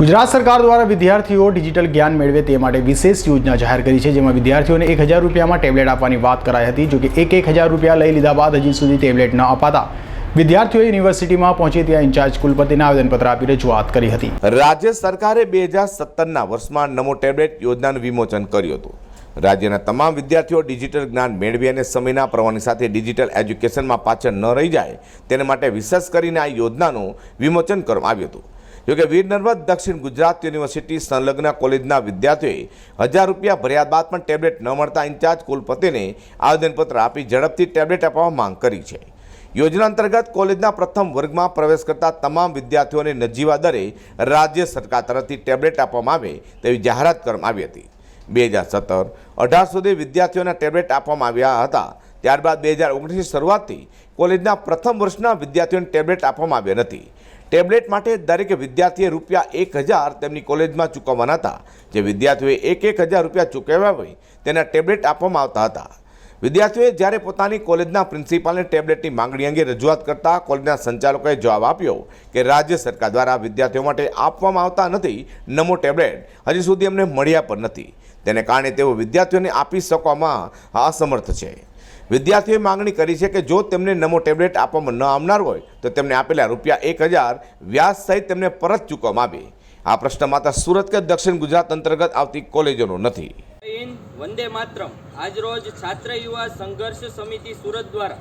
ગુજરાત સરકાર દ્વારા વિદ્યાર્થીઓ ડિજિટલ જ્ઞાન મેળવે તે માટે વિશેષ યોજના જાહેર કરી છે, જેમાં વિદ્યાર્થીઓને એક હજાર રૂપિયામાં ટેબ્લેટ આપવાની વાત કરાઈ હતી, જોકે એક એક હજાર રૂપિયા લઈ લીધા બાદ હજી સુધી ટેબ્લેટ ન અપાતા. વિદ્યાર્થીઓએ યુનિવર્સિટીમાં પહોંચી ત્યાં ઇન્ચાર્જ કુલપતિને આવેદનપત્ર આપી રજૂઆત કરી હતી. રાજ્ય સરકારે બે હજાર સત્તરના વર્ષમાં નમો ટેબ્લેટ યોજનાનું વિમોચન કર્યું હતું. રાજ્યના તમામ વિદ્યાર્થીઓ ડિજિટલ જ્ઞાન મેળવી અને સમયના પ્રવાહની સાથે ડિજિટલ એજ્યુકેશનમાં પાછળ ન રહી જાય, તેને માટે વિશેષ કરીને આ યોજનાનું વિમોચન કરવામાં આવ્યું હતું. જોકે વીર નર્મદ દક્ષિણ ગુજરાત યુનિવર્સિટી સંલગ્ન કોલેજના વિદ્યાર્થીઓએ હજાર રૂપિયા ભર્યા બાદ પણ ટેબ્લેટ ન મળતા ઇન્ચાર્જ કુલપતિને આવેદનપત્ર આપી ઝડપથી ટેબ્લેટ આપવા માંગ કરી છે. યોજના અંતર્ગત કોલેજના પ્રથમ વર્ગમાં પ્રવેશ કરતા તમામ વિદ્યાર્થીઓને નજીવા દરે રાજ્ય સરકાર તરફથી ટેબ્લેટ આપવામાં આવે તેવી જાહેરાત કરવામાં આવી હતી. બે હજાર સત્તર અઢાર સુધી વિદ્યાર્થીઓને ટેબ્લેટ આપવામાં આવ્યા હતા. ત્યારબાદ બે હજાર ઓગણીસની શરૂઆતથી કોલેજના પ્રથમ વર્ષના વિદ્યાર્થીઓને ટેબ્લેટ આપવામાં આવ્યા નથી. ટેબ્લેટ માટે દરેક વિદ્યાર્થીએ રૂપિયા એક હજાર તેમની કોલેજમાં ચૂકવવાના હતા. જે વિદ્યાર્થીઓએ એક એક હજાર રૂપિયા ચૂકવ્યા હોય તેના ટેબ્લેટ આપવામાં આવતા હતા. વિદ્યાર્થીઓએ જ્યારે પોતાની કોલેજના પ્રિન્સિપાલને ટેબ્લેટની માંગણી અંગે રજૂઆત કરતા કોલેજના સંચાલકોએ જવાબ આપ્યો કે રાજ્ય સરકાર દ્વારા વિદ્યાર્થીઓ માટે આપવામાં આવતા નથી નમો ટેબ્લેટ. હજી સુધી અમને મળ્યા પણ નથી. તેને કારણે તેઓ વિદ્યાર્થીઓને આપી શકવામાં અસમર્થ છે. વિદ્યાર્થીઓએ માંગણી કરી છે કે જો તેમને નમો ટેબ્લેટ આપવામાં ન આવનાર હોય, તો તેમને આપેલા રૂપિયા એક હજાર વ્યાજ સહિત તેમને પરત ચૂકવવામાં આવે. આ પ્રશ્ન માત્ર સુરત કે દક્ષિણ ગુજરાત અંતર્ગત આવતી કોલેજોનો નથી. વંદે માતરમ. આજરોજ છાત્ર યુવા સંઘર્ષ સમિતિ સુરત દ્વારા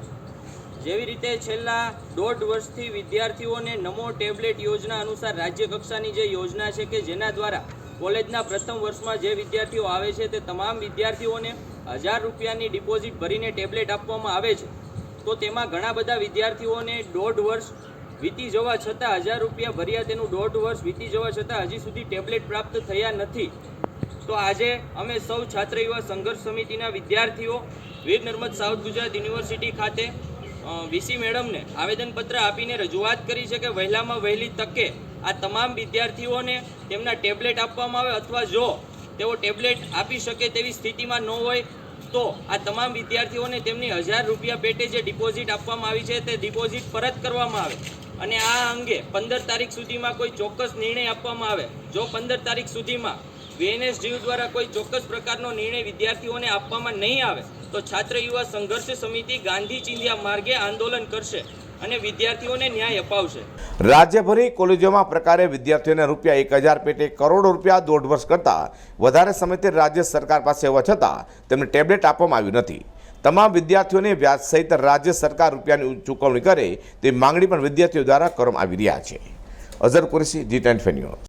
જેવી રીતે છેલ્લા દોઢ વર્ષથી વિદ્યાર્થીઓને નમો ટેબ્લેટ યોજના અનુસાર રાજ્ય કક્ષાની જે યોજના છે કે જેના દ્વારા કોલેજના પ્રથમ વર્ષમાં જે વિદ્યાર્થીઓ આવે છે તે તમામ વિદ્યાર્થીઓને હજાર રૂપિયાની ડિપોઝિટ ભરીને ટેબ્લેટ આપવામાં આવે છે. તો તેમાં ઘણા બધા વિદ્યાર્થીઓને દોઢ વર્ષ વીતી જવા છતાં હજાર રૂપિયા ભર્યા તેનું દોઢ વર્ષ વીતી જવા છતાં હજી સુધી ટેબ્લેટ પ્રાપ્ત થયા નથી. તો આજે અમે સૌ છાત્ર યુવા સંઘર્ષ સમિતિના વિદ્યાર્થીઓ, વીર નર્મદ સાઉથ ગુજરાત યુનિવર્સિટી ખાતે વીસી મેડમને આવેદનપત્ર આપીને રજૂઆત કરી છે કે વહેલામાં વહેલી તકે આ તમામ વિદ્યાર્થીઓને તેમના ટેબ્લેટ આપવામાં આવે અથવા જો તેઓ ટેબ્લેટ આપી શકે તેવી સ્થિતિમાં ન હોય તો આ તમામ વિદ્યાર્થીઓને તેમની હજાર રૂપિયા પેટે જે ડિપોઝિટ આપવામાં આવી છે તે ડિપોઝિટ પરત કરવામાં આવે. અને આ અંગે પંદર તારીખ સુધીમાં કોઈ ચોક્કસ નિર્ણય આપવામાં આવે. જો પંદર તારીખ સુધીમાં વીએનએસ દ્વારા કોઈ ચોક્કસ પ્રકારનો નિર્ણય વિદ્યાર્થીઓને આપવામાં નહીં આવે તો છાત્ર યુવા સંઘર્ષ સમિતિ ગાંધી ચિંધ્યા માર્ગે આંદોલન કરશે અને વિદ્યાર્થીઓને ન્યાય અપાવશે. રાજ્યભરની કોલેજોમાં પ્રકારે વિદ્યાર્થીઓને રૂપિયા એક હજાર પેટે કરોડો રૂપિયા દોઢ વર્ષ કરતાં વધારે સમયથી રાજ્ય સરકાર પાસે હોવા છતાં તેમને ટેબ્લેટ આપવામાં આવ્યું નથી. તમામ વિદ્યાર્થીઓને વ્યાજ સહિત રાજ્ય સરકાર રૂપિયાની ચૂકવણી કરે તે માંગણી પણ વિદ્યાર્થીઓ દ્વારા કરવામાં આવી રહ્યા છે. Azhar Qureshi, G ten news.